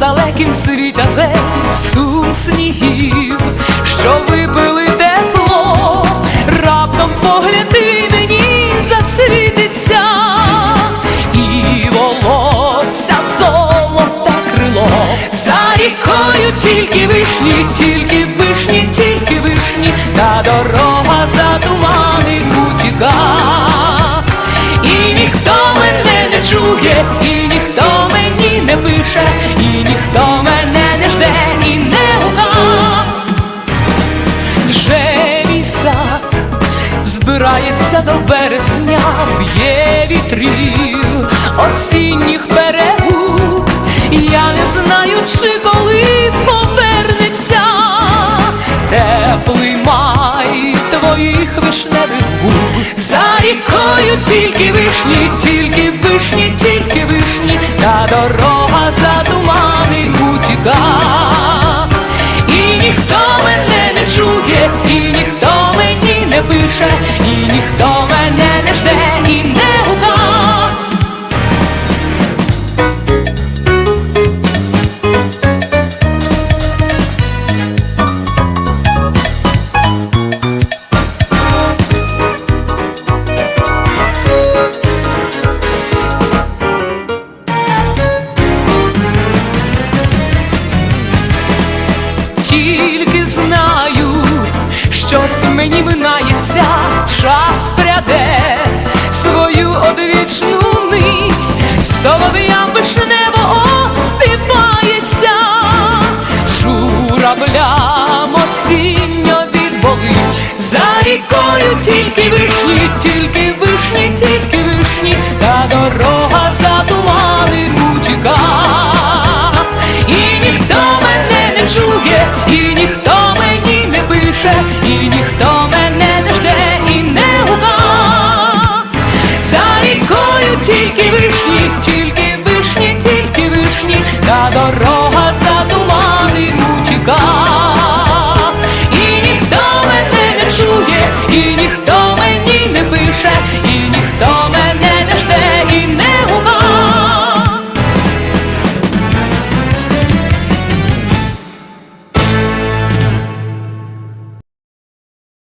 далекім світязе сум снігів, що випили тепло, раптом погляди мені засвітиться, і волосся золота крило, за рікою тільки вишні, тільки вишні, тільки вишні, та дорога за тумани утіка. І ніхто мене не чує, і ніхто мені не пише, збирається до березня, б'є вітрів осінніх перегуд. Я не знаю, чи коли повернеться теплий май твоїх вишневих губ. За рікою тільки вишні, тільки вишні, тільки вишні, та дорога за тумани утіка. І ніхто мене не чує, і ніхто мені не пише, і ніхто мене щось мені минається, час пряде свою одвічну мить, солов'ям вишнево оспівається, журавлям осінньо відболить, за рікою тільки вишні, тільки вишні, тільки вишні, та дорога за тумани утіка. І ніхто мене не чує, і ніхто мені не пише,